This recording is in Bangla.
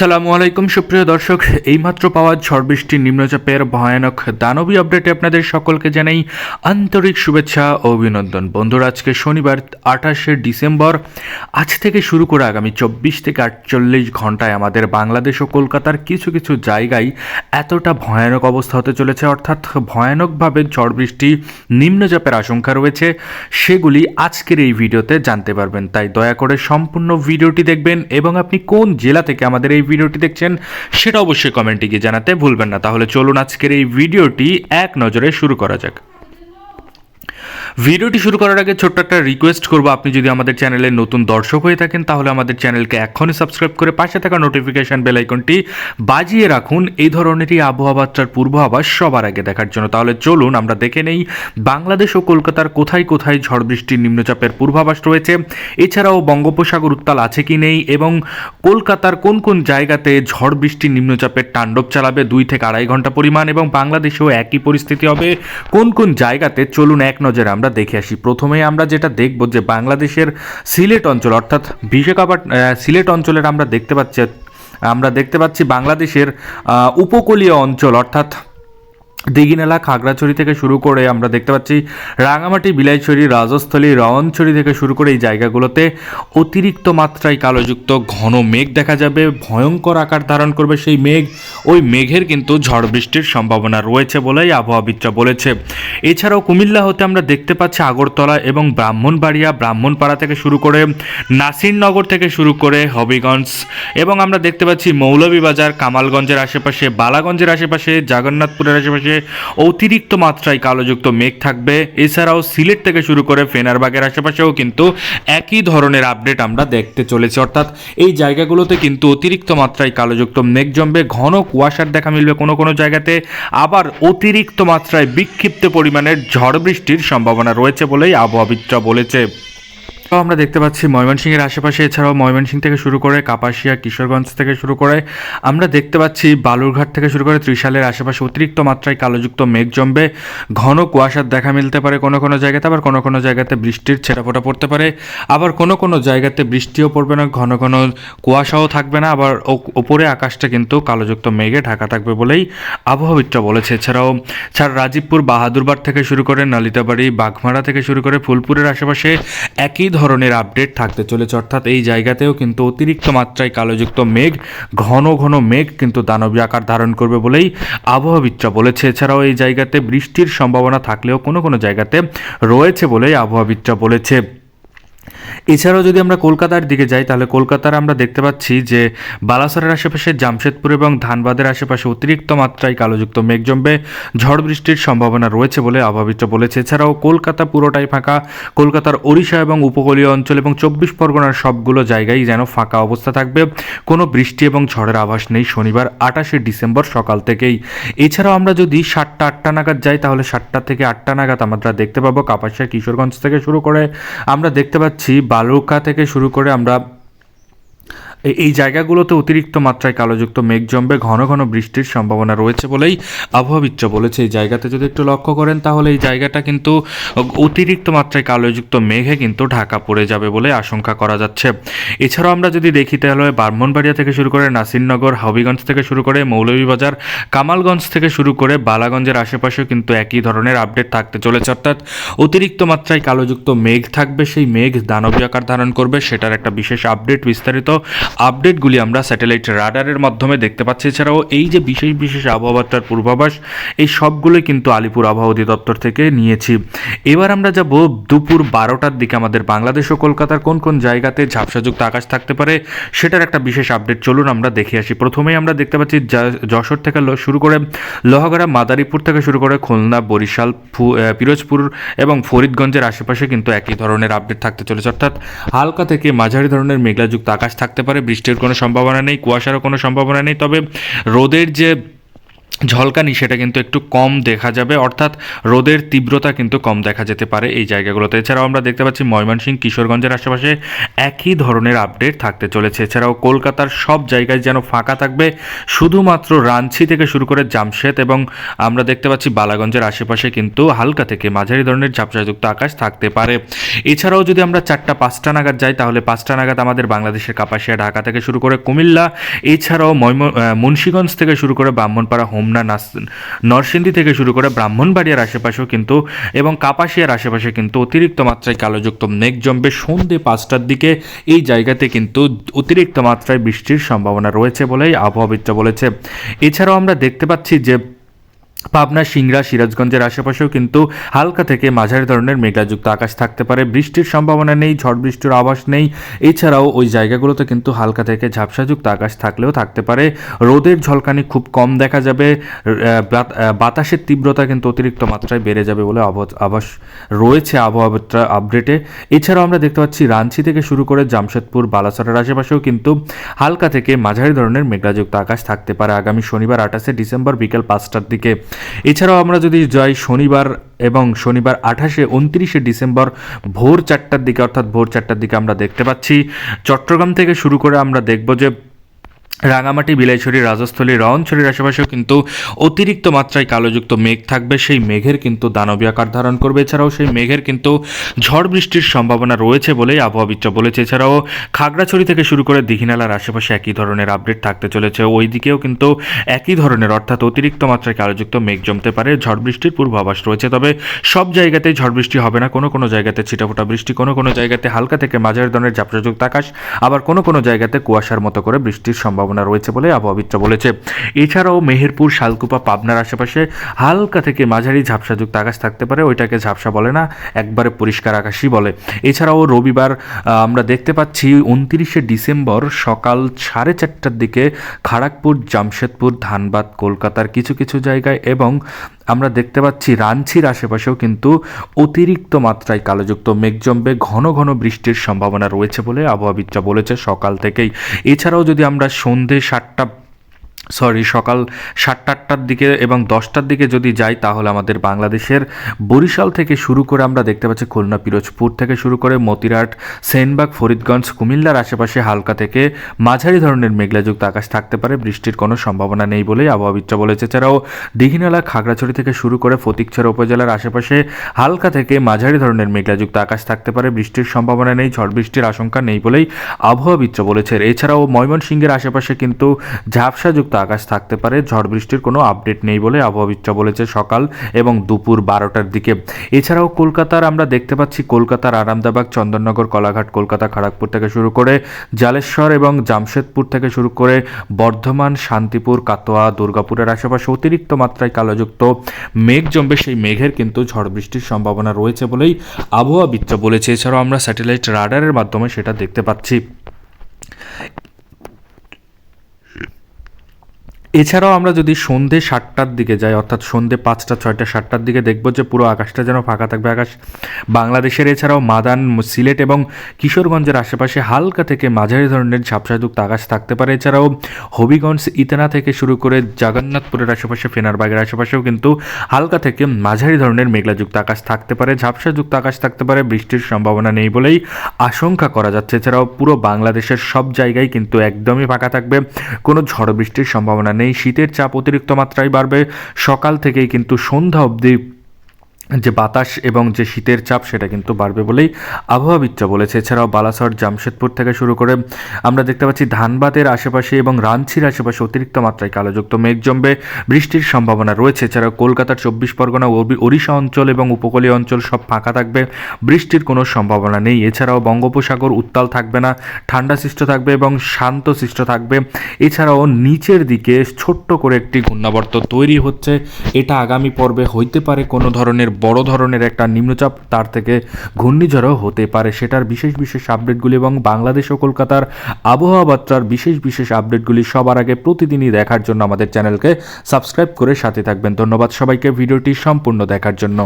আসসালামু আলাইকুম, সুপ্রিয় দর্শক। এইমাত্র পাওয়া ঝড় বৃষ্টি নিম্নচাপের ভয়ানক দানবী আপডেটে আপনাদের সকলকে জানাই আন্তরিক শুভেচ্ছা ও অভিনন্দন। বন্ধুরা, আজকে শনিবার, আঠাশে ডিসেম্বর। আজ থেকে শুরু করে আগামী চব্বিশ থেকে আটচল্লিশ ঘন্টায় আমাদের বাংলাদেশ ও কলকাতার কিছু কিছু জায়গায় এতটা ভয়ানক অবস্থা হতে চলেছে। অর্থাৎ ভয়ানকভাবে ঝড় বৃষ্টি নিম্নচাপের আশঙ্কা রয়েছে। সেগুলি আজকের এই ভিডিওতে জানতে পারবেন। তাই দয়া করে সম্পূর্ণ ভিডিওটি দেখবেন এবং আপনি কোন জেলা থেকে আমাদের এই ভিডিওটি দেখছেন, সেটা অবশ্যই কমেন্টে গিয়ে জানাতে ভুলবেন না। তাহলে চলুন আজকের এই ভিডিওটি এক নজরে শুরু করা যাক। ভিডিওটি শুরু করার আগে ছোট্ট একটা রিকোয়েস্ট করব। আপনি যদি আমাদের চ্যানেলের নতুন দর্শক হয়ে থাকেন, তাহলে আমাদের চ্যানেলকে এখনই সাবস্ক্রাইব করে পাশে থাকা নোটিফিকেশন বেল আইকনটি বাজিয়ে রাখুন। এই ধরনেরই আবহাওয়া বার্তার পূর্বাভাস সবার আগে দেখার জন্য। তাহলে চলুন, আমরা দেখে নেই বাংলাদেশ ও কলকাতার কোথায় কোথায় ঝড় বৃষ্টির নিম্নচাপের পূর্বাভাস রয়েছে। এছাড়াও বঙ্গোপসাগর উত্তাল আছে কি নেই? এবং কলকাতার কোন কোন জায়গাতে ঝড় বৃষ্টির নিম্নচাপের তাণ্ডব চালাবে? দুই থেকে আড়াই ঘণ্টা পরিমাণ এবং বাংলাদেশেও একই পরিস্থিতি হবে। কোন কোন জায়গাতে? চলুন এক নজরে আমরা দেখে আসি। প্রথমে আমরা যেটা দেখব যে বাংলাদেশের সিলেট অঞ্চল, অর্থাৎ বিশাখাপাট সিলেট অঞ্চলের আমরা দেখতে পাচ্ছি আমরা দেখতে পাচ্ছি বাংলাদেশের উপকূলীয় অঞ্চল, অর্থাৎ দিঘিনালা খাগড়াছড়ি থেকে শুরু করে আমরা দেখতে পাচ্ছি রাঙামাটি, বিলাইছড়ি, রাজস্থলী রওয়ানছড়ি থেকে শুরু করে এই জায়গাগুলোতে অতিরিক্ত মাত্রায় কালোযুক্ত ঘন মেঘ দেখা যাবে। ভয়ঙ্কর আকার ধারণ করবে সেই মেঘ। ওই মেঘের কিন্তু ঝড় বৃষ্টির সম্ভাবনা রয়েছে বলেই আবহাওয়াবিদরা বলেছে। এছাড়াও কুমিল্লা হতে আমরা দেখতে পাচ্ছি আগরতলা এবং ব্রাহ্মণবাড়িয়া, ব্রাহ্মণপাড়া থেকে শুরু করে নাসিরনগর থেকে শুরু করে হবিগঞ্জ এবং আমরা দেখতে পাচ্ছি মৌলভীবাজার, কামালগঞ্জের আশেপাশে, বালাগঞ্জের আশেপাশে, জগন্নাথপুরের আশেপাশে অতিরিক্ত মাত্রায় কালোযুক্ত মেঘ থাকবে, এছাড়াও সিলেট থেকে শুরু করে ফেনারবাগের আশেপাশেও কিন্তু একই ধরনের আপডেট আমরা দেখতে চলেছি। অর্থাৎ এই জায়গাগুলোতে কিন্তু অতিরিক্ত মাত্রায় কালোযুক্ত মেঘ জমবে, ঘন কুয়াশার দেখা মিলবে কোনো কোনো জায়গাতে। আবার অতিরিক্ত মাত্রায় বিক্ষিপ্ত পরিমাণের ঝড় বৃষ্টির সম্ভাবনা রয়েছে বলেই আবহাওয়াবিদরা বলেছে। তো আমরা দেখতে পাচ্ছি ময়মনসিংহের আশেপাশে, এছাড়াও ময়মনসিংহ থেকে শুরু করে কাপাসিয়া, কিশোরগঞ্জ থেকে শুরু করে, আমরা দেখতে পাচ্ছি বালুরঘাট থেকে শুরু করে ত্রিশালের আশেপাশে অতিরিক্ত মাত্রায় কালোযুক্ত মেঘ জমবে। ঘন কুয়াশার দেখা মিলতে পারে কোনো কোনো জায়গাতে, আবার কোনো কোনো জায়গাতে বৃষ্টির ছেটাফোটা পড়তে পারে। আবার কোনো কোনো জায়গাতে বৃষ্টিও পড়বে না, ঘন ঘন কুয়াশাও থাকবে না, আবার ওপরে আকাশটা কিন্তু কালোযুক্ত মেঘে ঢাকা থাকবে বলেই আবহাওয়াবিদরা বলেছে। এছাড়াও ছাড় রাজীবপুর বাহাদুরবাদ থেকে শুরু করে নালিতাবাড়ি বাঘমারা থেকে শুরু করে ফুলপুরের আশেপাশে একই ধরনের আপডেট থাকতে চলেছে, অর্থাৎ এই জায়গাতেও কিন্তু অতিরিক্ত মাত্রায় কালোযুক্ত মেঘ, ঘন ঘন মেঘ কিন্তু দানবী আকার ধারণ করবে বলেই আবহাওয়াবিদরা বলেছে। এছাড়াও এই জায়গাতে বৃষ্টির সম্ভাবনা থাকলেও কোনো কোনো জায়গাতে রয়েছে বলেই আবহাওয়াবিদরা বলেছে। এছাড়াও যদি আমরা কলকাতার দিকে যাই, তাহলে কলকাতার আমরা দেখতে পাচ্ছি যে বালাসরের আশেপাশে জামশেদপুর এবং ধানবাদের আশেপাশে অতিরিক্ত মাত্রায় কালোযুক্ত মেঘ জমবে ঝড় বৃষ্টির সম্ভাবনা রয়েছে বলে আবহাবিদরা বলেছে। এছাড়াও কলকাতা পুরোটাই ফাঁকা। কলকাতার ওড়িশা এবং উপকূলীয় অঞ্চল এবং চব্বিশ পরগনার সবগুলো জায়গায় যেন ফাঁকা অবস্থা থাকবে। কোনো বৃষ্টি এবং ঝড়ের আভাস নেই শনিবার আঠাশে ডিসেম্বর সকাল থেকেই। এছাড়াও আমরা যদি সাতটা, আটটা নাগাদ যাই, তাহলে সাতটা থেকে আটটা নাগাদ আমরা দেখতে পাবো কাপাসিয়া, কিশোরগঞ্জ থেকে শুরু করে আমরা দেখতে পাচ্ছি বালুকা থেকে শুরু করে আমরা এই- জায়গাগুলোতে অতিরিক্ত মাত্রায় কালোযুক্ত মেঘ জমবে, ঘন ঘন বৃষ্টির সম্ভাবনা রয়েছে বলেই আবহাওয়াবিদরা বলেছে। এই জায়গাতে যদি একটু লক্ষ্য করেন, তাহলে এই জায়গাটা কিন্তু অতিরিক্ত মাত্রায় কালোযুক্ত মেঘে কিন্তু ঢাকা পড়ে যাবে বলে আশঙ্কা করা যাচ্ছে। এছাড়াও আমরা যদি দেখি, তাহলে ব্রাহ্মণবাড়িয়া থেকে শুরু করে নাসিরনগর, হবিগঞ্জ থেকে শুরু করে মৌলভীবাজার, কামালগঞ্জ থেকে শুরু করে বালাগঞ্জের আশেপাশেও কিন্তু একই ধরনের আপডেট থাকতে চলেছে। অর্থাৎ অতিরিক্ত মাত্রায় কালোযুক্ত মেঘ থাকবে, সেই মেঘ দানবী আকার ধারণ করবে, সেটার একটা বিশেষ আপডেট বিস্তারিত আপডেটগুলি আমরা স্যাটেলাইট রাডারের মাধ্যমে দেখতে পাচ্ছি। এছাড়াও এই যে বিশেষ বিশেষ আবহাওয়ার পূর্বাভাস, এই সবগুলোই কিন্তু আলিপুর আবহাওয়া অধিদপ্তর থেকে নিয়েছি। এবার আমরা যাব দুপুর বারোটার দিকে আমাদের বাংলাদেশ ও কলকাতার কোন কোন জায়গাতে ঝাপসাযুক্ত আকাশ থাকতে পারে, সেটার একটা বিশেষ আপডেট। চলুন আমরা দেখে আসি। প্রথমেই আমরা দেখতে পাচ্ছি যশোর থেকে শুরু করে লোহাগড়া, মাদারীপুর থেকে শুরু করে খুলনা, বরিশাল পিরোজপুর এবং ফরিদগঞ্জের আশেপাশে কিন্তু একই ধরনের আপডেট থাকতে চলেছে। অর্থাৎ হালকা থেকে মাঝারি ধরনের মেঘলাযুক্ত আকাশ থাকতে পারে। বৃষ্টির কোনো সম্ভাবনা নেই কুয়াশারও কোনো সম্ভাবনা নেই। তবে রোদের যে ঝলকানি, সেটা কিন্তু একটু কম দেখা যাবে। অর্থাৎ রোদের তীব্রতা কিন্তু কম দেখা যেতে পারে এই জায়গাগুলোতে। এছাড়াও আমরা দেখতে পাচ্ছি ময়মনসিংহ, কিশোরগঞ্জের আশেপাশে একই ধরনের আপডেট থাকতে চলেছে। এছাড়াও কলকাতার সব জায়গায় যেন ফাঁকা থাকবে। শুধুমাত্র রাঞ্চি থেকে শুরু করে জামশেদ এবং আমরা দেখতে পাচ্ছি বালাগঞ্জের আশেপাশে কিন্তু হালকা থেকে মাঝারি ধরনের ঝাপসাযুক্ত আকাশ থাকতে পারে। এছাড়াও যদি আমরা চারটা পাঁচটা নাগাদ যাই, তাহলে পাঁচটা নাগাদ আমাদের বাংলাদেশের কাপাসিয়া, ঢাকা থেকে শুরু করে কুমিল্লা, এছাড়াও ময়ম মুন্সিগঞ্জ থেকে শুরু করে ব্রাহ্মণপাড়া, হোমনা নাস, নরসিংদী থেকে শুরু করে ব্রাহ্মণবাড়িয়ার আশেপাশেও কিন্তু এবং কাপাসিয়ার আশেপাশে কিন্তু অতিরিক্ত মাত্রায় কালোযুক্ত মেঘ জমবে। সন্ধে পাঁচটার দিকে এই জায়গাতে কিন্তু অতিরিক্ত মাত্রায় বৃষ্টির সম্ভাবনা রয়েছে বলেই আবহাওয়াবিদরা বলেছে। এছাড়াও আমরা দেখতে পাচ্ছি যে পাবনা, সিংড়া, সিরাজগঞ্জের আশেপাশেও কিন্তু হালকা থেকে মাঝারি ধরনের মেঘাযুক্ত আকাশ থাকতে পারে। বৃষ্টির সম্ভাবনা নেই, ঝড় বৃষ্টির আভাস নেই। এছাড়াও ওই জায়গাগুলোতে কিন্তু হালকা থেকে ঝাপসাযুক্ত আকাশ থাকলেও থাকতে পারে। রোদের ঝলকানি খুব কম দেখা যাবে। বাতাসের তীব্রতা কিন্তু অতিরিক্ত মাত্রায় বেড়ে যাবে বলে আভাস রয়েছে আবহাওয়া আপডেটে। এছাড়াও আমরা দেখতে পাচ্ছি রাঞ্চি থেকে শুরু করে জামশেদপুর, বালাসরের আশেপাশেও কিন্তু হালকা থেকে মাঝারি ধরনের মেঘাযুক্ত আকাশ থাকতে পারে। আগামী শনিবার, আঠাশে ডিসেম্বর বিকেল পাঁচটার দিকে। এছাড়াও আমরা যদি যাই শনিবার এবং শনিবার আঠাশে উনত্রিশে ডিসেম্বর ভোর চারটার দিকে, অর্থাৎ ভোর চারটার দিকে আমরা দেখতে পাচ্ছি, চট্টগ্রাম থেকে শুরু করে আমরা দেখব যে রাঙামাটি, বিলাইছড়ি, রাজস্থলী রওনছড়ির আশেপাশেও কিন্তু অতিরিক্ত মাত্রায় কালোযুক্ত মেঘ থাকবে। সেই মেঘের কিন্তু দানবী আকার ধারণ করবে। এছাড়াও সেই মেঘের কিন্তু ঝড় বৃষ্টির সম্ভাবনা রয়েছে বলেই আবহাওয়াবিদরা বলেছে। এছাড়াও খাগড়াছড়ি থেকে শুরু করে দীঘিনালার আশেপাশে একই ধরনের আপডেট থাকতে চলেছে। ওই দিকেও কিন্তু একই ধরনের, অর্থাৎ অতিরিক্ত মাত্রায় কালোযুক্ত মেঘ জমতে পারে। ঝড় বৃষ্টির পূর্বাভাস রয়েছে। তবে সব জায়গাতেই ঝড় বৃষ্টি হবে না। কোনো কোনো জায়গাতে ছিটাফোটা বৃষ্টি, কোনো কোনো জায়গাতে হালকা থেকে মাঝারি ধরনের ঝাপসাযুক্ত আকাশ আবার কোনো কোনো জায়গাতে কুয়াশার মতো করে বৃষ্টির সম্ভাবনা রয়েছে বলে আবহাওয়াবিদরা বলেছে। এছাড়াও মেহেরপুর, শালকুপা, পাবনার আশেপাশে হালকা থেকে মাঝারি ঝাপসাযুক্ত আকাশ থাকতে পারে, ওইটাকে ঝাপসা বলে না, একবারে পরিষ্কার আকাশই বলে। এছাড়াও রবিবার আমরা দেখতে পাচ্ছি উনত্রিশে ডিসেম্বর সকাল সাড়ে চারটার দিকে খাড়াগপুর, জামশেদপুর, ধানবাদ, কলকাতার কিছু কিছু জায়গায় এবং আমরা দেখতে পাচ্ছি রাঞ্চির আশেপাশেও কিন্তু অতিরিক্ত মাত্রায় কালোযুক্ত মেঘ জমবে, ঘন ঘন বৃষ্টির সম্ভাবনা রয়েছে বলে আবহাওয়াবিদরা বলেছে সকাল থেকেই। এছাড়াও যদি আমরা সন্ধে সাতটা সরি, সকাল সাতটা আটটার দিকে এবং দশটার দিকে যদি যাই, তাহলে আমাদের বাংলাদেশের বরিশাল থেকে শুরু করে আমরা দেখতে পাচ্ছি খুলনা, পিরোজপুর থেকে শুরু করে মতিরাট, সেনবাগ, ফরিদগঞ্জ, কুমিল্লার আশেপাশে হালকা থেকে মাঝারি ধরনের মেঘলাযুক্ত আকাশ থাকতে পারে। বৃষ্টির কোনো সম্ভাবনা নেই বলেই আবহাওয়াবিদরা বলেছে। এছাড়াও দীঘিনালা খাগড়াছড়ি থেকে শুরু করে ফতিকছড়া উপজেলার আশেপাশে হালকা থেকে মাঝারি ধরনের মেঘলাযুক্ত আকাশ থাকতে পারে। বৃষ্টির সম্ভাবনা নেই, ঝড় বৃষ্টির আশঙ্কা নেই বলেই আবহাওয়াবিদরা বলেছে। এছাড়াও ময়মনসিংহের আশেপাশে কিন্তু ঝাপসাযুক্ত আকাশ থাকতে পারে। ঝড় বৃষ্টির কোনো আপডেট নেই বলে আবহাওয়াবিদরা বলেছে সকাল এবং দুপুর বারোটার দিকে। এছাড়াও কলকাতার আমরা দেখতে পাচ্ছি কলকাতার আরামদাবাগ চন্দননগর, কলাঘাট, কলকাতা, খড়গপুর থেকে শুরু করে জালেশ্বর এবং জামশেদপুর থেকে শুরু করে বর্ধমান, শান্তিপুর কাতোয়া দুর্গাপুরের আশেপাশে অতিরিক্ত মাত্রায় কালোযুক্ত মেঘ জমবে। সেই মেঘের কিন্তু ঝড় বৃষ্টির সম্ভাবনা রয়েছে বলেই আবহাওয়াবিদরা বলেছে। এছাড়াও আমরা স্যাটেলাইট রাডারের মাধ্যমে সেটা দেখতে পাচ্ছি। এছাড়াও আমরা যদি সন্ধে সাতটার দিকে যাই, অর্থাৎ সন্ধে পাঁচটা, ছয়টা, সাতটার দিকে দেখব যে পুরো আকাশটা যেন ফাঁকা থাকবে। আকাশ বাংলাদেশের, এছাড়াও মাদান সিলেট এবং কিশোরগঞ্জের আশেপাশে হালকা থেকে মাঝারি ধরনের ঝাপসাযুক্ত আকাশ থাকতে পারে। এছাড়াও হবিগঞ্জ, ইতানা থেকে শুরু করে জগন্নাথপুরের আশেপাশে, ফেনারবাগের আশেপাশেও কিন্তু হালকা থেকে মাঝারি ধরনের মেঘলাযুক্ত আকাশ থাকতে পারে। ঝাপসাযুক্ত আকাশ থাকতে পারে, বৃষ্টির সম্ভাবনা নেই বলেই আশঙ্কা করা যাচ্ছে। এছাড়াও পুরো বাংলাদেশের সব জায়গায় কিন্তু একদমই ফাঁকা থাকবে। কোনো ঝড় বৃষ্টির সম্ভাবনা নেই শীতের চাপ অতিরিক্ত মাত্রায় বাড়বে। সকাল থেকেই কিন্তু সন্ধ্যা অবধি যে বাতাস এবং যে শীতের চাপ সেটা কিন্তু বাড়বে বলেই আবহাওয়াবিদরা বলেছে। এছাড়াও বালাসর, জামশেদপুর থেকে শুরু করে আমরা দেখতে পাচ্ছি ধানবাদের আশেপাশে এবং রাঞ্চির আশেপাশে অতিরিক্ত মাত্রায় কালোযুক্ত মেঘ জমবে। বৃষ্টির সম্ভাবনা রয়েছে। এছাড়াও কলকাতার চব্বিশ পরগনা ওড়িশা অঞ্চল এবং উপকূলীয় অঞ্চল সব ফাঁকা থাকবে। বৃষ্টির কোনো সম্ভাবনা নেই। এছাড়াও বঙ্গোপসাগর উত্তাল থাকবে না, ঠান্ডা সৃষ্ট থাকবে এবং শান্ত সৃষ্ট থাকবে। এছাড়াও নিচের দিকে ছোট্ট করে একটি ঘূর্ণাবর্ত তৈরি হচ্ছে। এটা আগামী পর্বে হইতে পারে কোনো ধরনের বড় ধরনের একটা নিম্নচাপ তার থেকে ঘূর্ণিঝড়ও হতে পারে। সেটার বিশেষ বিশেষ আপডেটগুলি এবং বাংলাদেশ ও কলকাতার আবহাওয়া বার্তার বিশেষ বিশেষ আপডেটগুলি সবার আগে প্রতিদিনই দেখার জন্য আমাদের চ্যানেলকে সাবস্ক্রাইব করে সাথে থাকবেন। ধন্যবাদ সবাইকে। ভিডিওটি সম্পূর্ণ দেখার জন্য।